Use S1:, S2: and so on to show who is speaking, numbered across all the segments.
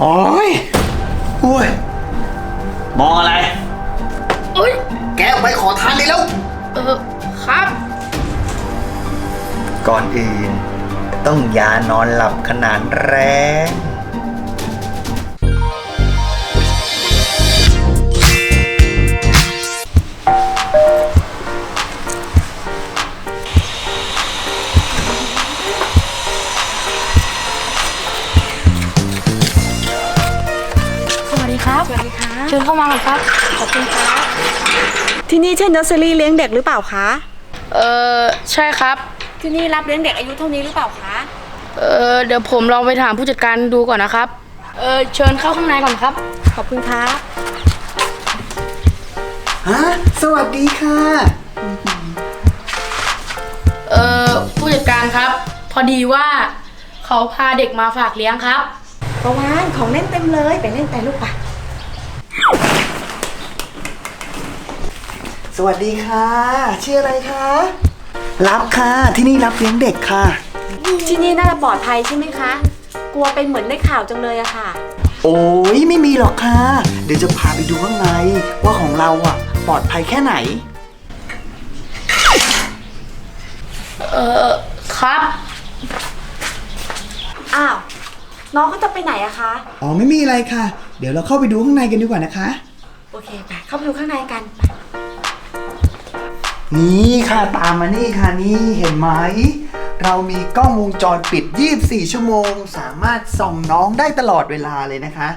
S1: โอ้ยโอ้ย มองอะไร
S2: เอ้ย
S1: แกออกไปขอทานเลยแล้ว
S2: เออ ครับ
S1: ก่อนอื่น ต้องยานอนหลับขนาดแรง
S2: ครับสวัสดีค่ะเชิญเข้ามาก่อนครับ ขอบคุณครับ
S3: ที่นี่ใช่เนอร์เซอรี่เลี้ยงเด็กหรือเปล่าคะ
S2: เออใช่ครับ
S3: ที่นี่รับเลี้ยงเด็กอายุเท่านี้หรือเปล่าคะ
S2: เออเดี๋ยวผมลองไปถามผู้จัดการดูก่อนนะครับ เออเชิญเข้าข้างในก่อนครับ
S3: ขอบคุณครับ
S1: ฮะ สวัสดีค่ะ
S2: เออผู้จัดการครับ พอดีว่าเขาพาเด็กมาฝากเลี้ยงครับ
S3: ประวานของเล่นเต็มเลย ไปเล่นไปลูกปะ
S1: วัสดีค่ะ ชื่ออะไรคะ รับค่ะ ที่นี่รับเลี้ยงเด็กค่ะ
S3: ที่นี่น่าจะปลอดภัยใช่ไหมคะ กลัวเป็นเหมือนในข่าวจังเลยอะค่ะ
S1: โอ้ยไม่มีหรอกค่ะ เดี๋ยวจะพาไปดูข้างใน ว่าของเราอะปลอดภัยแค่ไหน
S2: เออครับ
S3: อ้าว น้องเขาจะไปไหนอะคะ
S1: อ๋อไม่มีอะไรค่ะ เดี๋ยวเราเข้าไปดูข้างในกันดีกว่านะคะ
S3: โอเคไปเข้าไปดูข้างในกันไป
S1: นี่ค่ะตามมานี่ค่ะนี่เห็นไหม เรามีกล้องวงจรปิด 24 ชั่วโมง สามารถส่องน้องได้ตลอดเวลาเลยนะคะ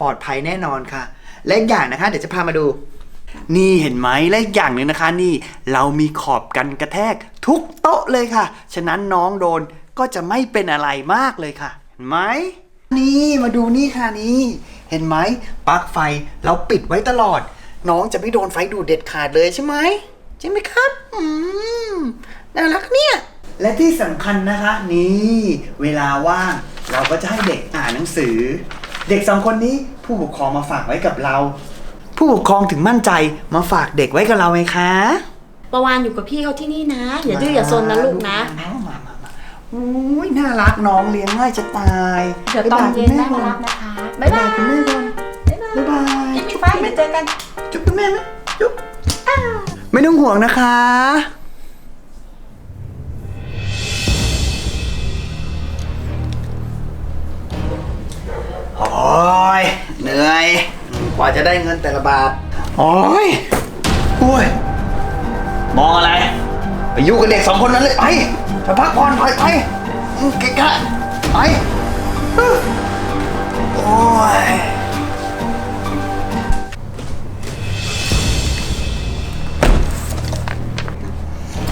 S1: ปลอดภัยแน่นอนค่ะ และอีกอย่างนะคะ เดี๋ยวจะพามาดู นี่เห็นไหมและอีกอย่างหนึ่งนะคะ นี่เรามีขอบกันกระแทกทุกโต๊ะเลยค่ะ ฉะนั้นน้องโดนก็จะไม่เป็นอะไรมากเลยค่ะ เห็นไหมนี่มาดูนี่ค่ะนี่เห็นไหมปลั๊กไฟเราปิดไว้ตลอด น้องจะไม่โดนไฟดูดเด็ดขาดเลยใช่ไหม ใช่ไหมครับ อืม น่ารักเนี่ย และที่สำคัญนะคะ นี่เวลาว่างเราก็จะให้เด็กอ่านหนังสือ เด็กสองคนนี้ผู้ปกครองมาฝากไว้กับเรา ผู้ปกครองถึงมั่นใจมาฝากเด็กไว้กับเราไหมคะ
S3: ประวานอยู่กับพี่เขาที่นี่นะ อย่าดื้ออย่าซนนะลูกนะ
S1: มามามามาอุ้ยน่ารักน้องเลี้ยงง่ายจะตาย
S3: เดี๋ยวตอนเย็นแม่มารับนะคะบ๊ายบาย
S1: คุณแม่ก่อน
S3: บ๊ายบาย
S1: บ๊ายบาย
S3: ยังมีไฟไปเจอกัน
S1: จุ๊บคุณแม่ไหมจุ๊บ ไม่ต้องห่วงนะคะ โอ้ย เหนื่อย กว่าจะได้เงินแต่ละบาท โอ้ยโอ้ย มองอะไร ไปอยู่กับเด็กสองคนนั้นเลย ไปไปพักผ่อนไปไปอืมเกะกะไปอื้อโอ้ย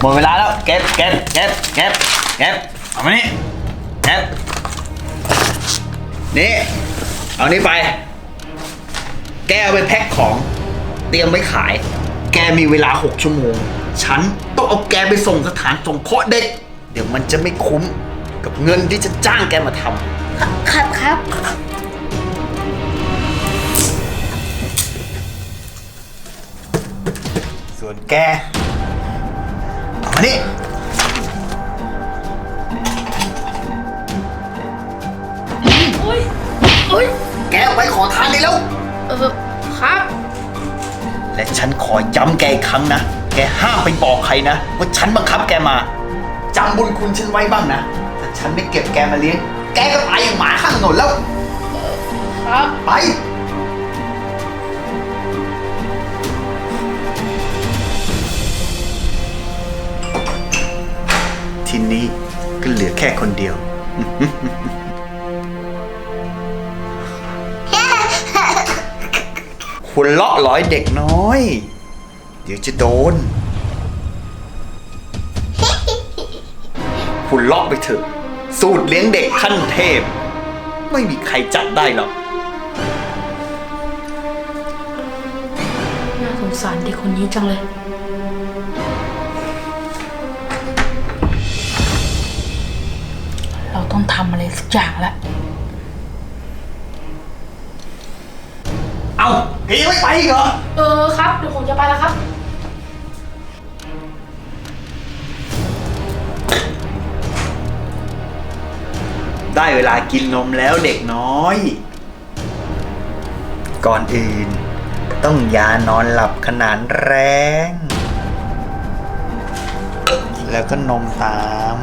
S1: หมดเวลาแล้ว เก็บเก็บเก็บเก็บเก็บเอามานี่เก็บนี่ เอานี่ไป แกเอาไปแพ็คของ เตรียมไว้ขาย แกมีเวลา 6 ชั่วโมง ฉันต้องเอาแกไปส่งสถานสงเคราะห์เด็ก เดี๋ยวมันจะไม่คุ้มกับเงินที่จะจ้างแกมาท
S2: ครับครับำ
S1: ส่วนแกเอามา นี่
S2: อุ้ยอุ้ย
S1: แกเอาไปขอทานเลยแล้ว
S2: เออครับ
S1: และฉันขอย้ำแกอีกครั้งนะ แกห้ามไปบอกใครนะ ว่าฉันบังคับแกมาจำบุญคุณฉันไว้บ้างนะถ้าฉันไม่เก็บแกมาเลี้ยง แกก็ตายอย่างหมาข้างถนนแล้ว
S2: ครับ
S1: ไป นี้ก็เหลือแค่คนเดียว คุณเลาะร้อยเด็กน้อย เดี๋ยวจะโดน คุณเลาะไปเถอะ สูตรเลี้ยงเด็กขั้นเทพ ไม่มีใครจัดได้หรอก
S2: น่าสงสารเด็กคนนี้จังเลย ต้องทำอะไรสักอย่างละ
S1: เอ้าแกยังไม่ไปอีกเหรอ
S2: เออครับเดี๋ยวผมจะไปแล้วครับ
S1: ได้เวลากินนมแล้วเด็กน้อย ก่อนอื่น ต้องยานอนหลับขนาดแรง แล้วก็นมตาม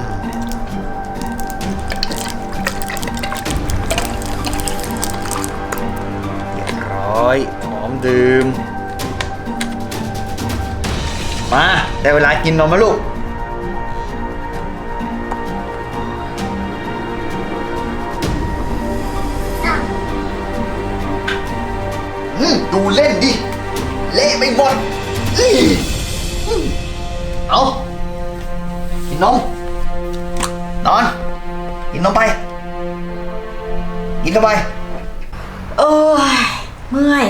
S1: อยพร้อมดื่ม มา ได้เวลากินนมแล้วลูก อืมดูเล่นดิ เละไปหมดอื้ออืมเอากินนม นอน กินนมไป กินเข้าไป
S4: เมื่อย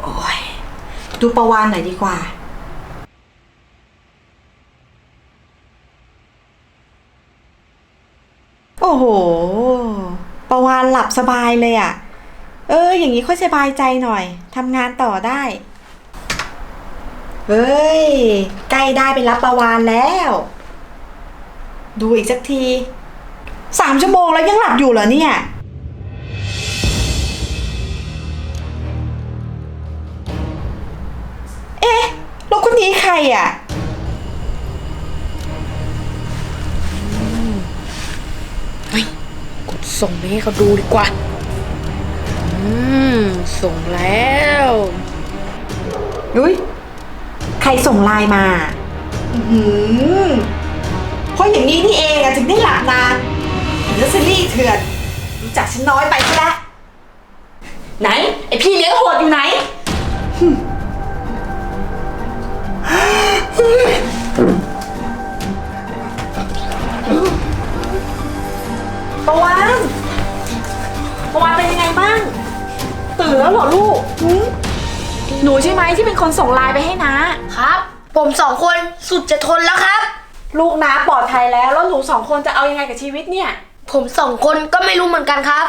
S4: โอ้ยดูประวานหน่อยดีกว่า โอ้โห ประวานหลับสบายเลยอะ่ะ เออ อย่างนี้ค่อยสบายใจหน่อยทำงานต่อได้ เฮ้ย ใกล้ได้ไปรับประวานแล้ว ดูอีกสักทีสามชั่วโมงแล้วยังหลับอยู่เหรอเนี่ย คนนี้ใครอะ
S2: กดส่งไปให้เขาดูดีกว่า อืม ส่งแล้ว
S4: อุ้ยใครส่งไลน์มา อือหือเพราะอย่างนี้นี่เองอะถึงได้หลับนานเนื้อซีรีส์เถื่อนรู้จักฉันน้อยไปซะแล้วไหน ไอพี่เลี้ยงโหดอยู่ไหนหึ ประวานประวานเป็นยังไงบ้าง ตื่นแล้วเหรอลูกหึหนูใช่ไหมที่เป็นคนส่งไลน์ไปให้นะ
S2: ครับ ผมสองคนสุดจะทนแล้วครับ
S4: ลูกน้าปลอดภัยแล้ว แล้วหนูสองคนจะเอายังไงกับชีวิตเนี่ย
S2: ผมสองคนก็ไม่รู้เหมือนกันครับ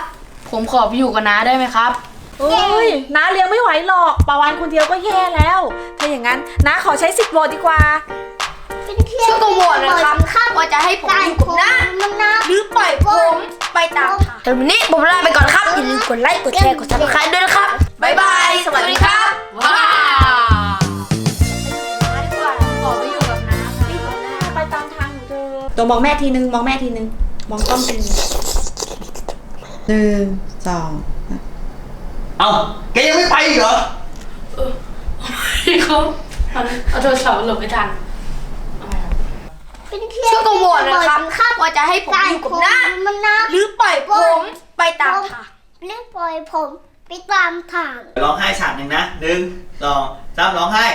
S2: ผมขอไปอยู่กับน้าได้ไหมครับ
S4: เอ้ยน้าเลี้ยงไม่ไหวหรอกปาวานคนเดียวก็แย่แล้ว ถ้าอย่างนั้น น้าขอใช้สิทธิ์โหวตดีกว่า
S2: ช่วยโปรโมทหนะครับว่าจะให้ผมอยู่กับน้าหรือปล่อยผมไปตามทางแต่วันนี้ผมลาไปก่อนครับ อย่าลืมกดไลค์ กดแชร์ กดซับสไครต์ด้วยนะครับ บ๊ายบาย สวัสดีครับว้าวขอไปอยู่กับน้าครับ
S4: ไปตามทางหนูเธอตัวมองแม่ทีนึง มองแม่ทีนึง มองกล้องทีนึงหนึ่งสอง
S1: เอาแกยังไม่ไปอีกเหรอ
S2: พี่เขาเอาโทรศัพท์หลบไม่ทันช่วยโปรโมทหนะครับว่าจะให้ผมอยู่กับน้า
S5: มันนะ
S2: หรือปล่อยผมไปตามทาง
S5: เรียกปล่อยผมไปตามทาง
S1: ร้องไห้ฉากหนึ่งนะหนึ่งสองสามร้องไห้